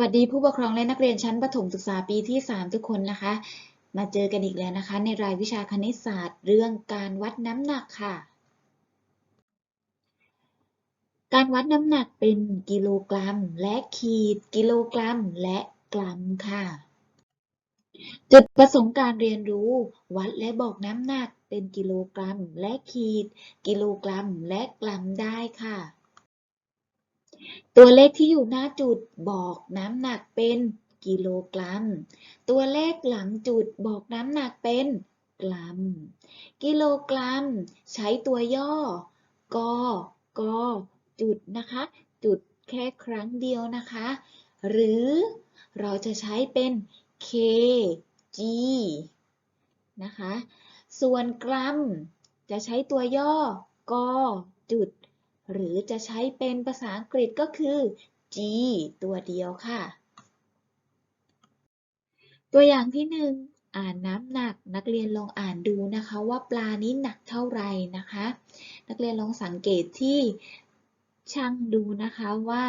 วัสดีผู้ปกครองและนักเรียนชั้นประถมศึกษาปีที่ 3 ทุกคนนะคะ มาเจอกันอีกแล้วนะคะ ในรายวิชาคณิตศาสตร์ เรื่องการวัดน้ำหนักค่ะ การวัดน้ำหนักเป็นกิโลกรัม และขีด กิโลกรัม และกรัมค่ะ จุดประสงค์การเรียนรู้ วัดและบอกน้ำหนักเป็นกิโลกรัม และขีด กิโลกรัม และกรัมได้ค่ะ ตัวเลขที่อยู่หน้าจุดบอกน้ำหนักเป็นกิโลกรัม ตัวเลขหลังจุดบอกน้ำหนักเป็นกรัม กิโลกรัม ใช้ตัวย่อ ก ก จุดนะคะ จุดแค่ครั้งเดียวนะคะ หรือเราจะใช้เป็น kg นะคะ ส่วนกรัม จะใช้ตัวย่อ ก จุด หรือจะใช้เป็นภาษาอังกฤษก็คือ g ตัวเดียวค่ะ ตัวอย่างที่หนึ่งอ่านน้ำหนักนักเรียนลองอ่านดูนะคะว่าปลานี้หนักเท่าไหร่นะคะ นักเรียนลองสังเกตที่ช่างดูนะคะว่า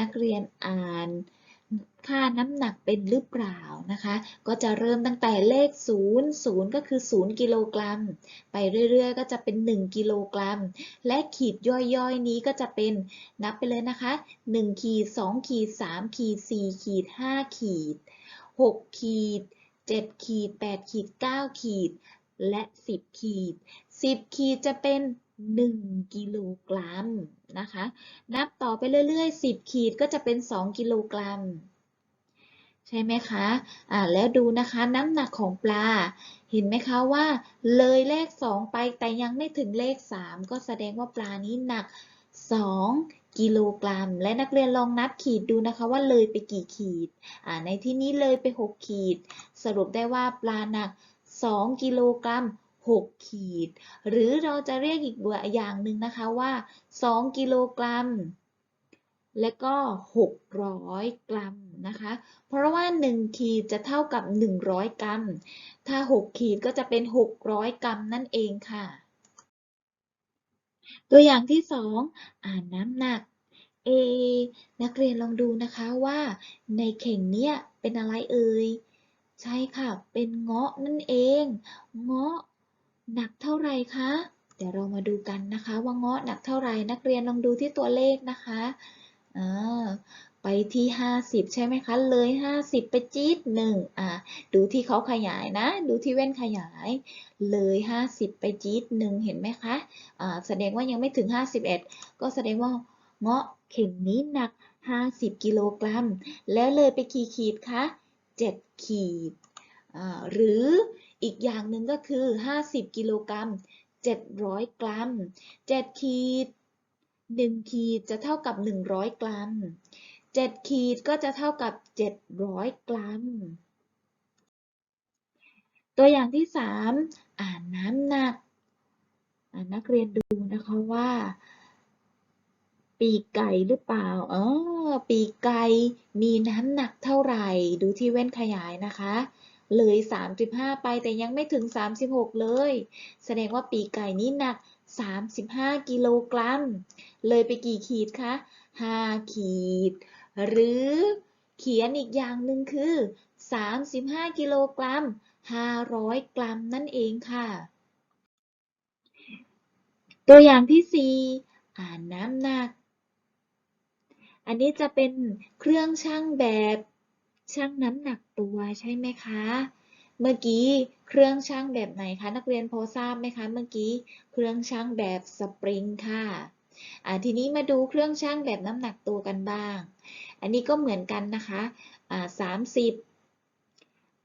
นักเรียนอ่าน ค่าน้ำหนักเป็นหรือเปล่านะคะ ก็จะเริ่มตั้งแต่เลข 0 0 ก็คือ 0 กิโลกรัม ไปเรื่อยๆ ก็จะเป็น 1 กิโลกรัม และขีดย่อยๆ นี้ก็จะเป็นนับไปเลยนะคะ 1 ขีด 2 ขีด 3 ขีด 4 ขีด 5 ขีด 6 ขีด 7 ขีด 8 ขีด 9 ขีด และ 10 ขีด 10 ขีดจะเป็น 1 กิโลกรัมนะคะ นับต่อไปเรื่อยๆ 10 ขีดก็จะเป็น 2 กิโลกรัม ใช่ไหมคะอ่าแล้วดูนะคะน้ำหนักของปลา เห็นไหมคะว่า เลยเลข 2 ไปแต่ยังไม่ถึงเลข 3 ก็แสดงว่าปลานี้หนัก 2กิโลกรัม และนักเรียนลองนับขีดดูนะคะว่าเลยไปกี่ขีดอ่าในที่นี้เลยไป 6 ขีด สรุปได้ว่าปลาหนัก 2 กิโลกรัม 6 ขีด หรือเราจะเรียกอีกอย่างหนึ่งนะคะว่า 2 กิโลกรัม และก็ 600 กรัมนะคะ เพราะว่า 1 ขีดจะเท่ากับ 100 กรัม ถ้า 6 ขีดก็จะเป็น 600 กรัมนั่นเองค่ะ ตัวอย่างที่ 2 อ่านน้ำหนัก A นักเรียนลองดูนะคะว่า ในเข่งเนี้ยเป็นอะไรเอ่ยใช่ค่ะ เป็นเงาะนั่นเอง เงาะ หนักเท่าไหร่คะ เดี๋ยวเรามาดูกันนะคะว่าเงาะหนักเท่าไหร่นักเรียนลองดูที่ตัวเลขนะคะอ่าไปที่ 50 ใช่ไหมคะ เลย 50 ไปจี๊ดหนึ่งอ่าดูที่เขาขยายนะ ดูที่แว่นขยาย เลย 50 ไปจี๊ดหนึ่งเห็นไหมคะอ่าแสดงว่ายังไม่ถึง 51 ก็แสดงว่าเงาะเข่งนี้หนัก 50 กิโลกรัม แล้วเลยไปกี่ขีดคะ 7 ขีดอ่าหรือ อีกอย่างหนึ่งก็คือ 50 กิโลกรัม 700 กรัม 7 ขีด 1 ขีดจะเท่ากับ 100 กรัม 7 ขีดก็จะเท่ากับ 700 กรัม ตัวอย่างที่ 3 อ่านน้ำหนัก นักเรียนดูนะคะว่า ปีกไก่หรือเปล่าเออปีกไก่มีน้ำหนักเท่าไหร่ ดูที่แว่นขยายนะคะ เลย 35 ไปแต่ยังไม่ถึง 36 เลย แสดงว่าปีกไก่นี้หนัก 35 กิโลกรัม เลยไปกี่ขีดคะ 5 ขีด หรือเขียนอีกอย่างหนึ่งคือ 35 กิโลกรัม 500 กรัมนั่นเองค่ะ ตัวอย่างที่ 4 อ่านน้ำหนัก อันนี้จะเป็นเครื่องชั่งแบบ ชั่งน้ำหนักตัวใช่ไหมคะ เมื่อกี้เครื่องชั่งแบบไหนคะ นักเรียนพอทราบไหมคะเมื่อกี้เครื่องชั่งแบบสปริงค่ะทีนี้มาดูเครื่องชั่งแบบน้ำหนักตัวกันบ้าง อันนี้ก็เหมือนกันนะคะสามสิบ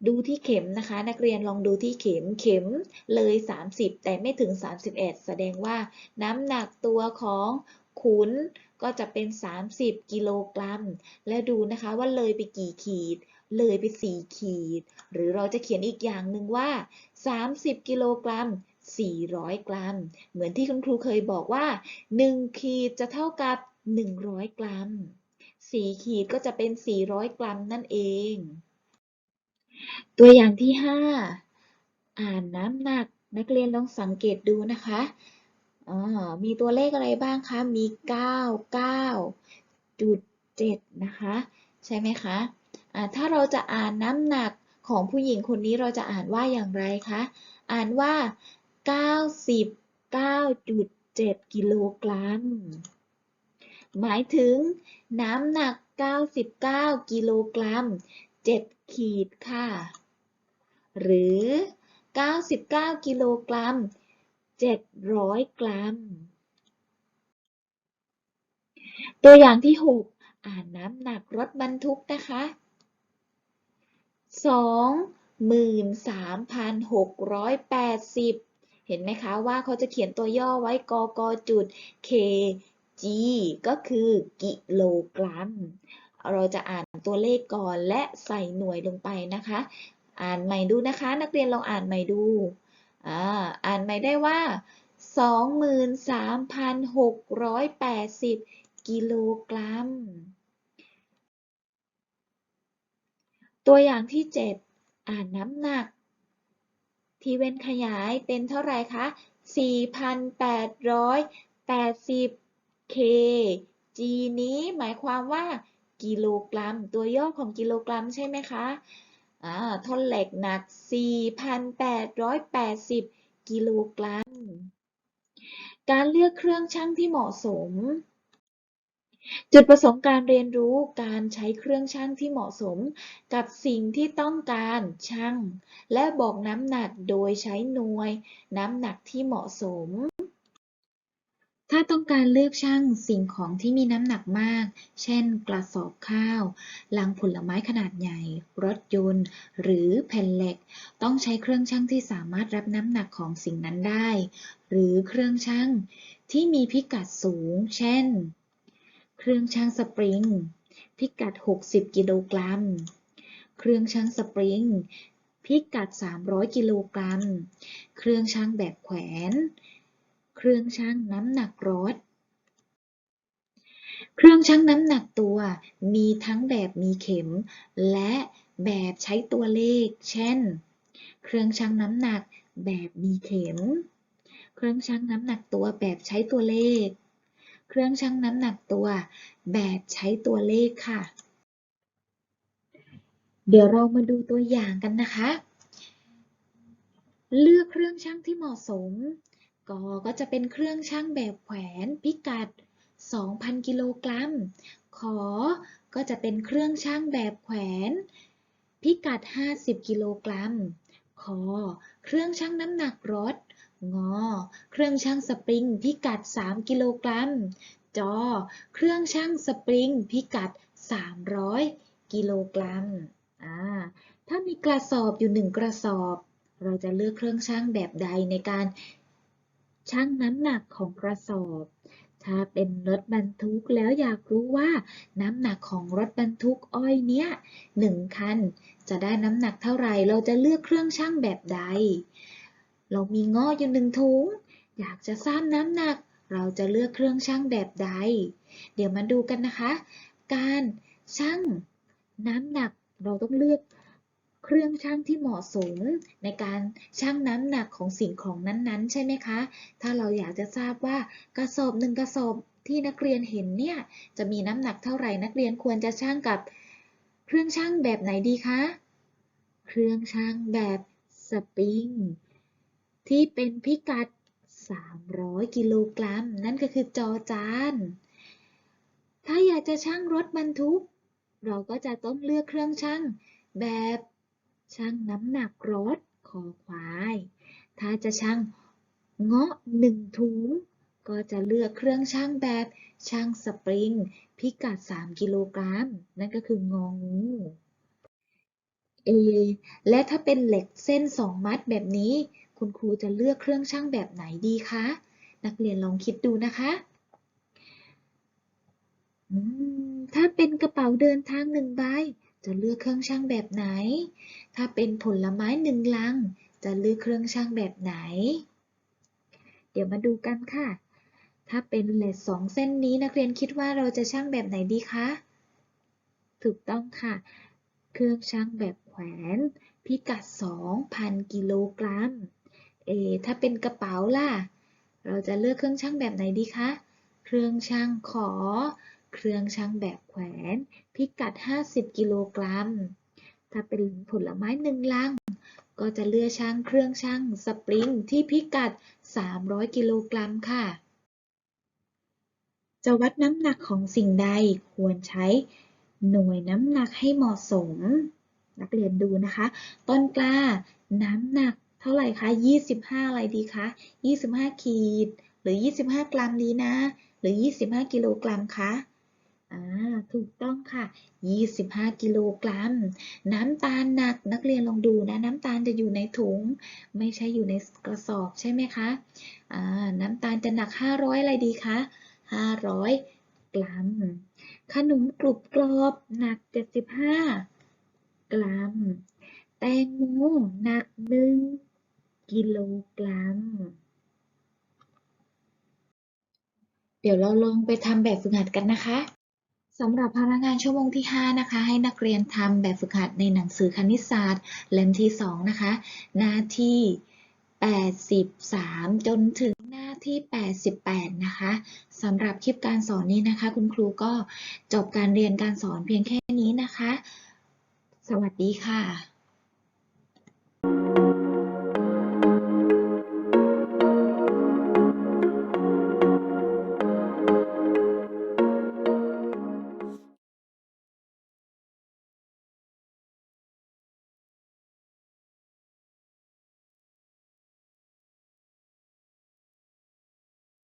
ดูที่เข็มนะคะ นักเรียนลองดูที่เข็มเข็มเลย 30 แต่ไม่ถึง 31 แสดงว่าน้ำหนักตัวของ ขุนก็จะเป็น 30 กิโลกรัม และดูนะคะว่าเลยไปกี่ขีด เลยไป 4 ขีด หรือเราจะเขียนอีกอย่างหนึ่งว่า 30 กิโลกรัม 400 กรัม เหมือนที่คุณครูเคยบอกว่า 1 ขีดจะเท่ากับ 100 กรัม 4 ขีดก็จะเป็น 400 กรัมนั่นเอง ตัวอย่างที่ 5 อ่านน้ำหนักนักเรียนลองสังเกตดูนะคะ มีตัวเลขอะไรบ้างคะ มี 9 9จุด7นะคะ ใช่ไหมคะอ่าถ้าเราจะอ่านน้ำหนักของผู้หญิงคนนี้เราจะอ่านว่าอย่างไรคะ อ่านว่า 99.7 กิโลกรัม หมายถึงน้ำหนัก 99 กิโลกรัม 7 ขีดค่ะ หรือ 99 กิโลกรัม 700กรัม ตัวอย่างที่6อ่านน้ำหนักรถบรรทุกนะคะ23,680เห็นไหมคะว่าเขาจะเขียนตัวย่อไว้กกจุด kg ก็คือกิโลกรัม เราจะอ่านตัวเลขก่อนและใส่หน่วยลงไปนะคะ อ่านใหม่ดูนะคะ นักเรียนลองอ่านใหม่ดู อ่าอ่านใหม่ได้ว่า 23,680 กิโลกรัม ตัวอย่างที่ 7 อ่านน้ำหนัก ที่เว้นขยายเป็นเท่าไหร่คะ 4,880 k g นี้หมายความว่ากิโลกรัม ตัวย่อของกิโลกรัมใช่ไหมคะ ท่อนเหล็กหนัก 4,880 กิโลกรัม การเลือกเครื่องชั่งที่เหมาะสม จุดประสงค์การเรียนรู้การใช้เครื่องชั่งที่เหมาะสม กับสิ่งที่ต้องการชั่ง และบอกน้ำหนักโดยใช้หน่วย น้ำหนักที่เหมาะสม ถ้าต้องการเลือกชั่งสิ่งของที่มีน้ำหนักมาก เช่น กระสอบข้าว ลังผลไม้ขนาดใหญ่ รถยนต์ หรือแผ่นเหล็ก ต้องใช้เครื่องชั่งที่สามารถรับน้ำหนักของสิ่งนั้นได้ หรือเครื่องชั่งที่มีพิกัดสูง เช่น เครื่องชั่งสปริง พิกัด 60 กิโลกรัม เครื่องชั่งสปริง พิกัด 300 กิโลกรัม เครื่องชั่งแบบแขวน เครื่องชั่งน้ำหนักรถ เครื่องชั่งน้ำหนักตัวมีทั้งแบบมีเข็ม และแบบใช้ตัวเลข เช่น เครื่องชั่งน้ำหนักแบบมีเข็ม เครื่องชั่งน้ำหนักตัวแบบใช้ตัวเลข เครื่องชั่งน้ำหนักตัวแบบใช้ตัวเลขค่ะ เดี๋ยวเรามาดูตัวอย่างกันนะคะ เลือกเครื่องชั่งที่เหมาะสม ก็ก็จะเป็นเครื่องชั่งแบบแขวนพิกัด 2,000 กิโลกรัม ขอ ก็จะเป็นเครื่องชั่งแบบแขวน พิกัด 50 กิโลกรัม คอ เครื่องชั่งน้ำหนักรถ งอ เครื่องชั่งสปริงพิกัด 3 กิโลกรัม จอ เครื่องชั่งสปริงพิกัด 300 กิโลกรัม อ่า ถ้ามีกระสอบอยู่หนึ่งกระสอบ เราจะเลือกเครื่องชั่งแบบใดในการ ชั่งน้ำหนักของกระสอบ ถ้าเป็นรถบรรทุกแล้วอยากรู้ว่าน้ำหนักของรถบรรทุกอ้อยเนี้ยหนึ่งคัน จะได้น้ำหนักเท่าไหร่ เราจะเลือกเครื่องชั่งแบบใด เรามีง้ออยู่หนึ่งถุง อยากจะทราบน้ำหนัก เราจะเลือกเครื่องชั่งแบบใด เดี๋ยวมาดูกันนะคะ การชั่งน้ำหนักเราต้องเลือก เครื่องชั่งที่เหมาะสมในการชั่งน้ำหนักของสิ่งของนั้นๆ ใช่ไหมคะ ถ้าเราอยากจะทราบว่ากระสอบหนึ่งกระสอบที่นักเรียนเห็นเนี่ยจะมีน้ำหนักเท่าไหร่นักเรียนควรจะชั่งกับเครื่องชั่งแบบไหนดีคะ เครื่องชั่งแบบสปริงที่เป็นพิกัด 300 กิโลกรัม นั่นก็คือจอจาน ถ้าอยากจะชั่งรถบรรทุก เราก็จะต้องเลือกเครื่องชั่งแบบ ชั่งน้ำหนักรถคอควาย ถ้าจะชั่งเงาะหนึ่งถุง ก็จะเลือกเครื่องชั่งแบบชั่งสปริง พิกัด 3 กิโลกรัม นั่นก็คืององู A และถ้าเป็นเหล็กเส้น 2 มัดแบบนี้ คุณครูจะเลือกเครื่องชั่งแบบไหนดีคะ นักเรียนลองคิดดูนะคะถ้าเป็นกระเป๋าเดินทางหนึ่งใบ จะเลือกเครื่องชั่งแบบไหน ถ้าเป็นผลไม้หนึ่งลัง จะเลือกเครื่องชั่งแบบไหน เดี๋ยวมาดูกันค่ะ ถ้าเป็นเลสสองเส้นนี้นักเรียนคิดว่าเราจะชั่งแบบไหนดีคะ ถูกต้องค่ะ เครื่องชั่งแบบแขวน พิกัด 2,000 กิโลกรัม เอ ถ้าเป็นกระเป๋าล่ะ เราจะเลือกเครื่องชั่งแบบไหนดีคะ เครื่องชั่งขอ เครื่องชั่งแบบแขวน พิกัด 50 กิโลกรัม ถ้าเป็นผลไม้หนึ่งลัง ก็จะเลือกช่างเครื่องชั่งสปริงที่พิกัด 300 กิโลกรัมค่ะ จะวัดน้ำหนักของสิ่งใดควรใช้หน่วยน้ำหนักให้เหมาะสม นักเรียนดูนะคะ ต้นกล้า น้ำหนักเท่าไหร่คะ 25 อะไรดีคะ 25 ขีด หรือ 25 กรัมดีนะ หรือ 25 กิโลกรัมคะ อ่าถูกต้องค่ะ 25 กิโลกรัม น้ำตาลหนักนักเรียนลองดูนะ น้ำตาลจะอยู่ในถุง ไม่ใช่อยู่ในกระสอบใช่ไหมคะอ่าน้ำตาลจะหนัก 500 อะไรดีคะ 500 กรัม ขนมกรุบกรอบหนัก 75 กรัม แตงโมหนัก 1 กิโลกรัมเดี๋ยวเราลองไปทำแบบฝึกหัดกันนะคะ สำหรับพนักงานชั่วโมงที่ 5 นะคะ ให้นักเรียนทำแบบฝึกหัดในหนังสือคณิตศาสตร์ เล่มที่ 2 นะคะ หน้าที่ 83 จนถึงหน้าที่ 88 นะคะสำหรับคลิปการสอนนี้นะคะ คุณครูก็จบการเรียนการสอนเพียงแค่นี้นะคะ สวัสดีค่ะ